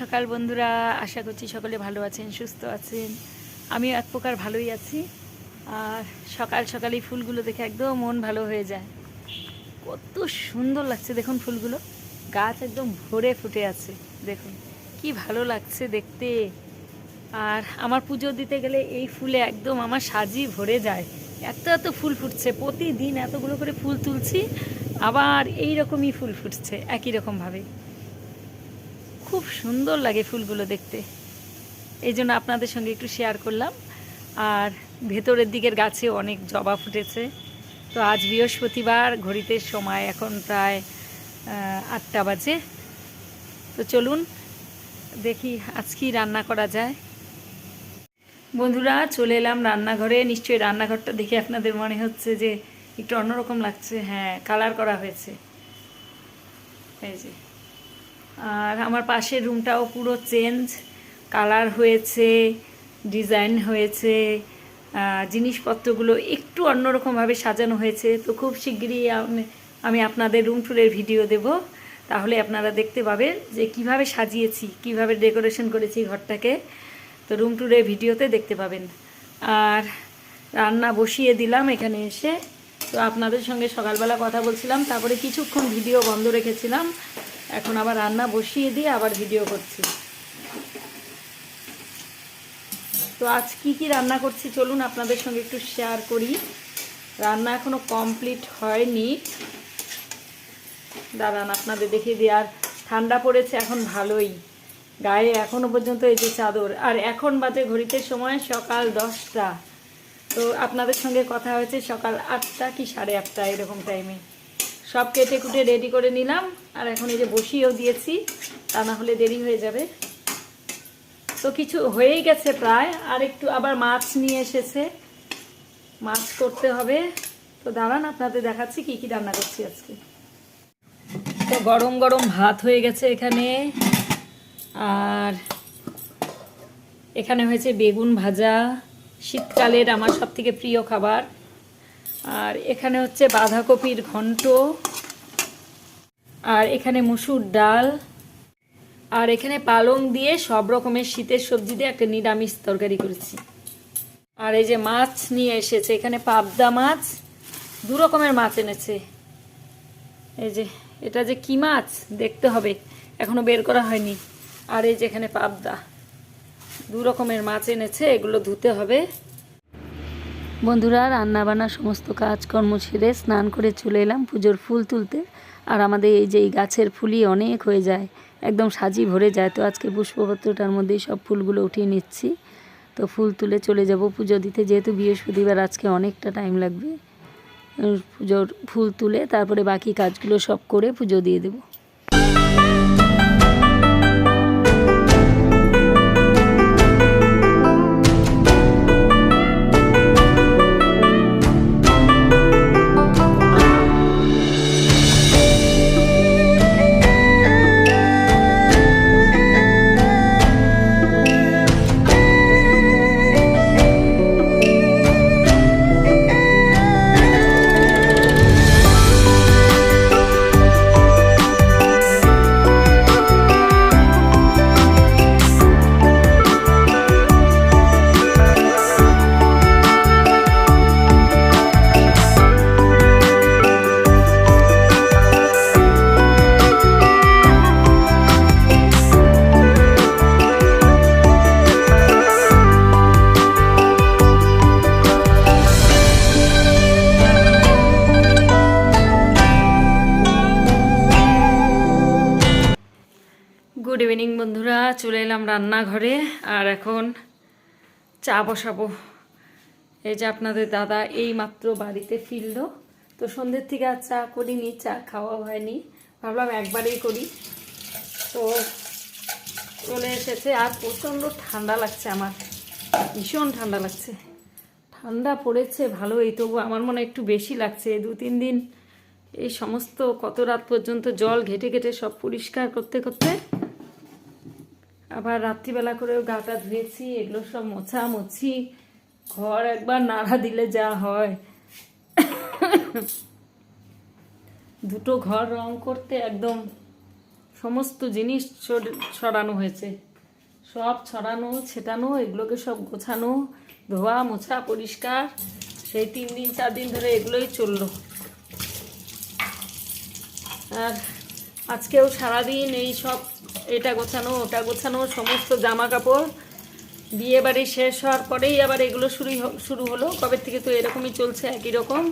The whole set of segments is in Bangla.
সকাল বন্ধুরা। আশা করছি সকলে ভালো আছেন, সুস্থ আছেন। আমিও এক প্রকার ভালোই আছি। আর সকাল সকালে ফুলগুলো দেখে একদম মন ভালো হয়ে যায়। কত সুন্দর লাগছে দেখুন ফুলগুলো। গাছ একদম ভরে ফুটে আছে, দেখুন। কি ভালো লাগছে দেখতে। আর আমার পুজো দিতে গেলে এই ফুলে একদম আমার সাজি ভরে যায়। এত এত ফুল ফুটছে, প্রতিদিন এতগুলো করে ফুল তুলছি, আবার এই রকমই ফুল ফুটছে, একই রকমভাবে। খুব সুন্দর লাগে ফুলগুলো দেখতে। এই জন্য আপনাদের সঙ্গে একটু শেয়ার করলাম। আর ভেতরের দিকের গাছে অনেক জবা ফুটেছে। তো আজ বৃহস্পতিবার, ঘড়িতে সময় এখন প্রায় আটটা বাজে। তো চলুন দেখি আজ কি রান্না করা যায়। বন্ধুরা, চলে এলাম রান্নাঘরে। নিশ্চয়ই রান্নাঘরটা দেখে আপনাদের মনে হচ্ছে যে একটু অন্যরকম লাগছে। হ্যাঁ কালার করা হয়েছে। এই যে। আর আমার পাশের রুমটাও পুরো চেঞ্জ, কালার হয়েছে, ডিজাইন হয়েছে জিনিসপত্রগুলো একটু অন্যরকমভাবে সাজানো হয়েছে। তো খুব শিগগিরই আমি- আপনাদের রুম ট্যুরের ভিডিও দেব। তাহলে আপনারা দেখতে পাবেন যে কীভাবে সাজিয়েছি, কীভাবে ডেকোরেশন করেছি ঘরটাকে। তো রুম ট্যুরের ভিডিওতে দেখতে পাবেন। আর রান্না বসিয়ে দিলাম এখানে এসে। তো আপনাদের সঙ্গে সকালবেলা কথা বলছিলাম, তারপরে কিছুক্ষণ ভিডিও বন্ধ রেখেছিলাম। এখন আবার রান্না বসিয়ে দিয়ে আবার ভিডিও করছি। তো আজ কি কি রান্না করছি চলুন আপনাদের সঙ্গে একটু শেয়ার করি। রান্না এখনও কমপ্লিট হয়নি। দাঁড়ান, আপনাদের দেখিয়ে দিই। আর ঠান্ডা পড়েছে, এখন ভালোই। গায়ে এখনও পর্যন্ত এই যে চাদর। আর এখন বাজে ঘড়িতে সময় সকাল দশটা। তো আপনাদের সঙ্গে কথা হয়েছে সকাল আটটা কি সাড়ে আটটা, এরকম টাইমে সব কেটে কুটে রেডি করে নিলাম। আর এখন এই যে বসিয়েও দিয়েছি, তা না হলে দেরি হয়ে যাবে। তো কিছু হয়েই গেছে প্রায়। আর একটু আবার মাছ নিয়ে এসেছে। মাছ করতে হবে। তো দাঁড়ান, আপনাদের দেখাচ্ছি কি কি রান্না করছি আজকে। তো গরম গরম ভাত হয়ে গেছে এখানে। আর এখানে হয়েছে বেগুন ভাজা। শীতকালের আমার সব থেকে প্রিয় খাবার। আর এখানে হচ্ছে বাঁধাকপির ঘন্ট, আর এখানে মুসুর ডাল, আর এখানে পালং দিয়ে সব রকমের শীতের সবজি দিয়ে একটা নিরামিষ তরকারি করেছি। আর এই যে মাছ নিয়ে এসেছে, এখানে পাবদা মাছ, দু রকমের মাছ এনেছে। এই যে, এটা যে কি মাছ? দেখতে হবে, এখনও বের করা হয়নি। আর এই যে এখানে পাবদা, দু রকমের মাছ এনেছে, এগুলো ধুতে হবে। বন্ধুরা, রান্নাবান্না সমস্ত কাজকর্ম সেরে স্নান করে চলে এলাম পুজোর ফুল তুলতে। আর আমাদের এই যে এই গাছের ফুলই অনেক হয়ে যায়, একদম সাজি ভরে যায়। তো আজকে পুষ্পপত্রটার মধ্যেই সব ফুলগুলো উঠিয়ে নিচ্ছি। তো ফুল তুলে চলে যাব পুজো দিতে, যেহেতু বৃহস্পতিবার, আজকে অনেকটা টাইম লাগবে। পুজোর ফুল তুলে তারপরে বাকি কাজগুলো সব করে পুজো দিয়ে দেবো। গুড ইভিনিং বন্ধুরা। চলে এলাম রান্নাঘরে। আর এখন চা বসাবো। এই যে আপনাদের দাদা এই মাত্র বাড়িতে ফিরলো। তো সন্ধ্যের থেকে আর চা করিনি, চা খাওয়া হয়নি। ভাবলাম একবারেই করি। তো চলে এসেছে। আর প্রচণ্ড ঠান্ডা লাগছে আমার। ভীষণ ঠান্ডা লাগছে। ঠান্ডা পড়েছে, ভালোই। তবু আমার মনে একটু বেশি লাগছে। দু তিন দিন এই সমস্ত কত রাত পর্যন্ত জল ঘেটে ঘেটে সব পরিষ্কার করতে করতে আবার রাত্রিবেলা করেও গাটা ধুয়েছি, এগুলো সব মোছা মুছি ঘর একবার নাড়া দিলে যা হয়। দুটো ঘর রং করতে একদম সমস্ত জিনিস ছড়- ছড়ানো হয়েছে। সব ছড়ানো, ছেটানো, এগুলোকে সব গোছানো, ধোয়া, মোছা, পরিষ্কার। সেই তিন দিন, চার দিন ধরে এগুলোই চলল। আর আজকেও সারাদিন এই সব এটা গোছানো, ওটা গোছানো, সমস্ত জামা কাপড় বিয়ে বাড়ি শেষ হওয়ার পরেই আবার এগুলো শুরু শুরু হলো। কবে থেকে তো এরকমই চলছে, একই রকম।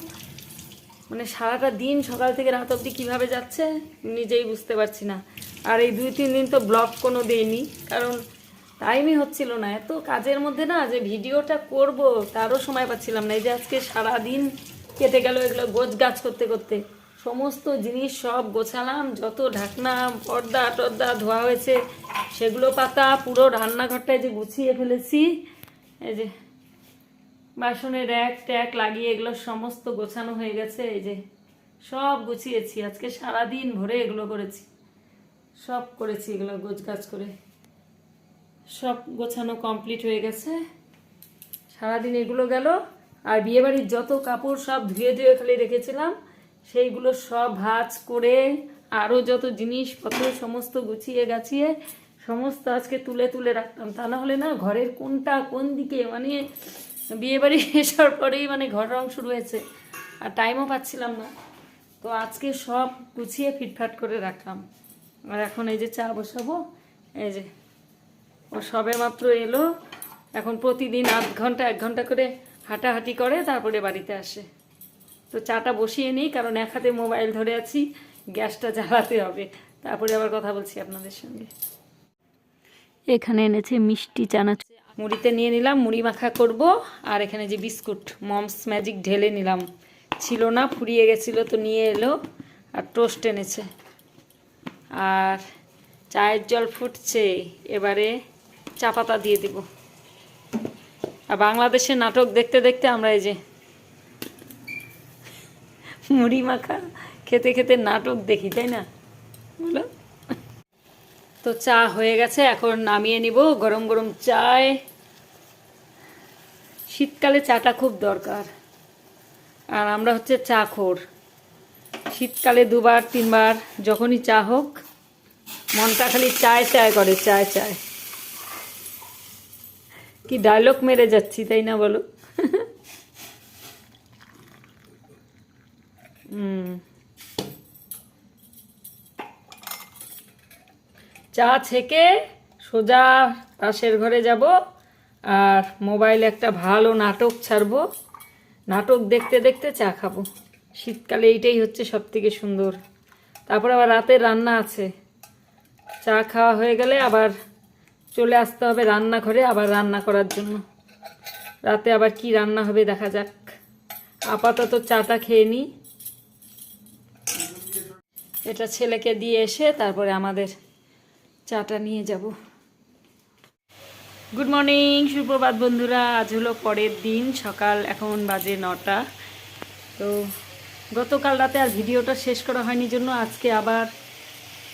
মানে সারাটা দিন সকাল থেকে রাত অবধি কীভাবে যাচ্ছে, নিজেই বুঝতে পারছি না। আর এই দুই, তিন দিন তো ব্লগ কোনো দেয়নি কারণ টাইমই হচ্ছিল না। এত কাজের মধ্যে না যে ভিডিওটা করব, তারও সময় পাচ্ছিলাম না। এই যে আজকে সারাদিন কেটে গেল এগুলো গোছ গাছ করতে করতে। সমস্ত জিনিস সব গোছালাম, যত ঢাকনা, পর্দা টর্দা ধোয়া হয়েছে, সেগুলো পাতা পুরো রান্নাঘরটায় যে গুছিয়ে ফেলেছি। এই যে বাসনের র্যাক ট্যাক লাগিয়ে এগুলো সমস্ত গোছানো হয়ে গেছে, এই যে সব গুছিয়েছি। আজকে সারা দিন ভরে এগুলো করেছি, সব করেছি এগুলো গোছ গাছ করে। সব গোছানো কমপ্লিট হয়ে গেছে। সারাদিন এগুলো গেল, আর বিয়েবাড়ির যত কাপড় সব ধুয়ে ধুয়ে খালি রেখেছিলাম। সেইগুলো সব ভাজ করে আরও যত জিনিসপত্র, সমস্ত গুছিয়ে গাছিয়ে সমস্ত আজকে তুলে তুলে রাখতাম। তা হলে না ঘরের কোনটা কোন দিকে মানে বিয়েবাড়ি আসার পরেই মানে ঘর রং শুরু হয়েছে আর টাইমও পাচ্ছিলাম না। তো আজকে সব গুছিয়ে ফিটফাট করে রাখলাম। আর এখন এই যে চা বসাবো, এই যে ও সবে মাত্র এলো। এখন প্রতিদিন আধ ঘণ্টা, এক ঘণ্টা করে হাঁটাহাঁটি করে, তারপরে বাড়িতে আসে। তো চাটা বসিয়ে নিই কারণ এক হাতে মোবাইল ধরে আছি গ্যাসটা জ্বালাতে হবে। তারপরে আবার কথা বলছি আপনাদের সঙ্গে। এখানে এনেছে মিষ্টি চানাচুর মুড়িতে নিয়ে নিলাম মুড়ি মাখা করব আর এখানে যে বিস্কুট মমস ম্যাজিক ঢেলে নিলাম। ছিল না ফুরিয়ে গেছিল তো নিয়ে এলো আর টোস্ট এনেছে। আর চায়ের জল ফুটছে এবারে চা পাতা দিয়ে দেব। আর বাংলাদেশের নাটক দেখতে দেখতে আমরা এই যে মুড়ি মাখা, খেতে খেতে নাটক দেখি, তাই না? বলো। তো চা হয়ে গেছে, এখন নামিয়ে নিব গরম গরম চায়। শীতকালে চাটা খুব দরকার। আর আমরা হচ্ছে চা খোর শীতকালে দুবার, তিনবার, যখনই চা হোক, মনটা খালি চায় চায় করে, চায় চায়। কি ডায়লগ মেরে যাচ্ছি, তাই না বলো? চা ছেঁকে সোজা পাশের ঘরে যাব আর মোবাইলে একটা ভালো নাটক ছাড়বো। নাটক দেখতে দেখতে চা খাব। শীতকালে এইটাই হচ্ছে সব থেকে সুন্দর। তারপর আবার রাতে রান্না আছে। চা খাওয়া হয়ে গেলে আবার চলে আসতে হবে রান্নাঘরে আবার রান্না করার জন্য। রাতে আবার কি রান্না হবে দেখা যাক। আপাতত চাটা খেয়ে নিই। এটা ছেলেকে দিয়ে এসে তারপরে আমাদের চাটা নিয়ে যাব। গুড মর্নিং সুপ্রভাত বন্ধুরা। আজ হলো পরের দিন, সকাল এখন বাজে নটা। তো গতকাল রাতে আর ভিডিওটা শেষ করা হয়নি জন্য আজকে আবার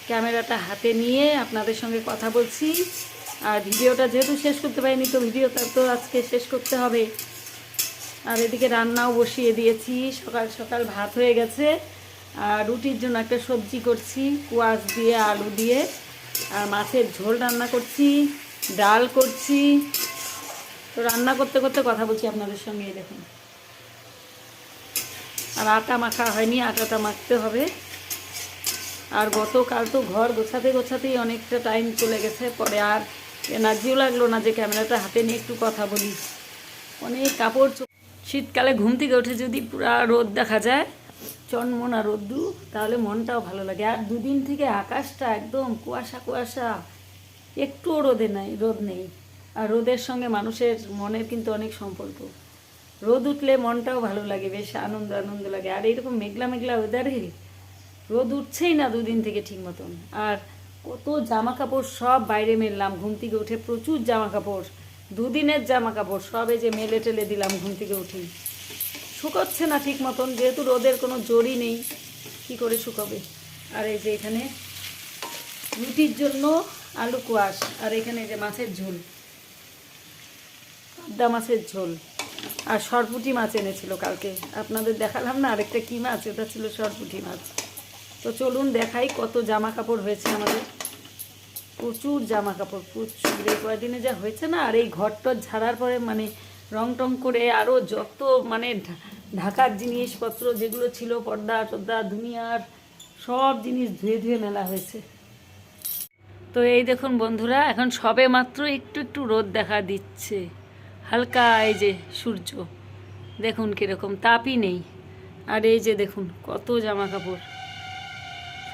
ক্যামেরাটা হাতে নিয়ে আপনাদের সঙ্গে কথা বলছি। আর ভিডিওটা যেহেতু শেষ করতে পারিনি, তো ভিডিওটা তো আজকে শেষ করতে হবে। আর এদিকে রান্নাও বসিয়ে দিয়েছি। সকাল সকাল ভাত হয়ে গেছে। আর রুটির জন্য একটা সবজি করছি, কুয়াশ দিয়ে আলু দিয়ে। আর মাছের ঝোল রান্না করছি, ডাল করছি। তো রান্না করতে করতে কথা বলছি আপনাদের সঙ্গে দেখুন। আর আটা মাখা হয়নি, আটাটা মাখতে হবে। আর গতকাল তো ঘর গোছাতে গোছাতেই অনেকটা টাইম চলে গেছে, পরে আর এনার্জিও লাগল না যে ক্যামেরাটা হাতে নিয়ে একটু কথা বলি। অনেক কাপড় শীতকালে ঘুম থেকে উঠে যদি পুরা রোদ দেখা যায় চনমনা রোদ্দু, তাহলে মনটাও ভালো লাগে। আর দুদিন থেকে আকাশটা একদম কুয়াশা কুয়াশা। একটুও রোদে নাই, রোদ নেই। আর রোদের সঙ্গে মানুষের মনের কিন্তু অনেক সম্পর্ক। রোদ উঠলে মনটাও ভালো লাগে, বেশ আনন্দ আনন্দ লাগে। আর এইরকম মেঘলা মেঘলা ওয়েদারে রোদ উঠছেই না দুদিন থেকে ঠিক মতন। আর কত জামা কাপড় সব বাইরে মেললাম, ঘুম থেকে উঠে প্রচুর জামা কাপড় দুদিনের জামা কাপড় সবে যে মেলে টেলে দিলাম ঘুম থেকে উঠেই। শুকোচ্ছে না ঠিক মতন, যেহেতু রোদের কোনো জোরই নেই, কি করে শুকাবে? আর এই যে এখানে রুটির জন্য আলু কোয়াশ, আর এখানে যে মাছের ঝোল পাবদা মাছের ঝোল, আর সরপুটি মাছ এনেছিল কালকে। আপনাদের দেখালাম না আরেকটা কী মাছ? এটা ছিল সরপুটি মাছ। তো চলুন দেখাই কত জামা কাপড় হয়েছে আমাদের। প্রচুর জামা কাপড় প্রচুর। এই কয়দিনে যা হয়েছে না, আর এই ঘরটর ঝাড়ার পরে মানে রং টং করে আরও যত মানে ঢাকার জিনিসপত্র যেগুলো ছিল, পর্দা টর্দা, দুনিয়ার সব জিনিস ধুয়ে ধুয়ে মেলা হয়েছে। তো এই দেখুন বন্ধুরা, এখন সবে মাত্র একটু একটু রোদ দেখা দিচ্ছে। হালকা এই যে সূর্য, দেখুন কীরকম, তাপই নেই। আর এই যে দেখুন, কত জামা কাপড়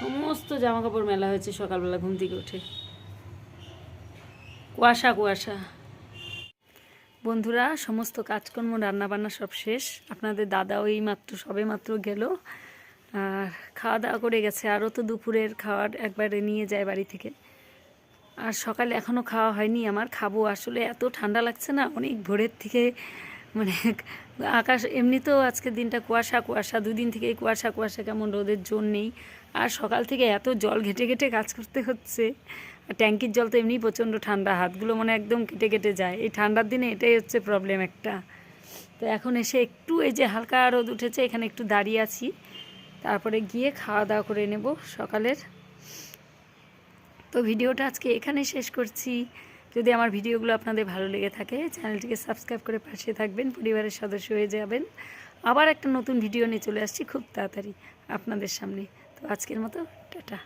সমস্ত জামা কাপড় মেলা হয়েছে সকালবেলা ঘুম থেকে উঠে। কুয়াশা কুয়াশা। বন্ধুরা, সমস্ত কাজকর্ম, রান্নাবান্না সব শেষ। আপনাদের দাদা ওই মাত্র সবে মাত্র গেল। আর খাওয়া দাওয়া করে গেছে। আরও তো দুপুরের খাওয়ার একবারে নিয়ে যায় বাড়ি থেকে। আর সকালে এখনও খাওয়া হয়নি আমার। খাব। আসলে এত ঠান্ডা লাগছে না, অনেক ভোরের থেকে মানে আকাশ, এমনিতেও আজকের দিনটা কুয়াশা কুয়াশা। দুদিন থেকেই কুয়াশা কুয়াশা, কেমন রোদের জোর নেই। আর সকাল থেকে এত জল ঘেটে ঘেটে কাজ করতে হচ্ছে। আর ট্যাঙ্কির জল তো এমনি প্রচণ্ড ঠান্ডা, হাতগুলো মনে একদম কেটে কেটে যায়। এই ঠান্ডার দিনে এটাই হচ্ছে প্রবলেম একটা। তো এখন এসে একটু এই যে হালকা রোদ উঠেছে, এখানে একটু দাঁড়িয়ে আছি। তারপরে গিয়ে খাওয়া দাওয়া করে নেব সকালের। তো ভিডিওটা আজকে এখানে শেষ করছি। যদি আমার ভিডিওগুলো আপনাদের ভালো লেগে থাকে, চ্যানেলটিকে সাবস্ক্রাইব করে পাশে থাকবেন, পরিবারের সদস্য হয়ে যাবেন। আবার একটা নতুন ভিডিও নিয়ে চলে আসছি খুব তাড়াতাড়ি আপনাদের সামনে। তো আজকের মতো, টাটা।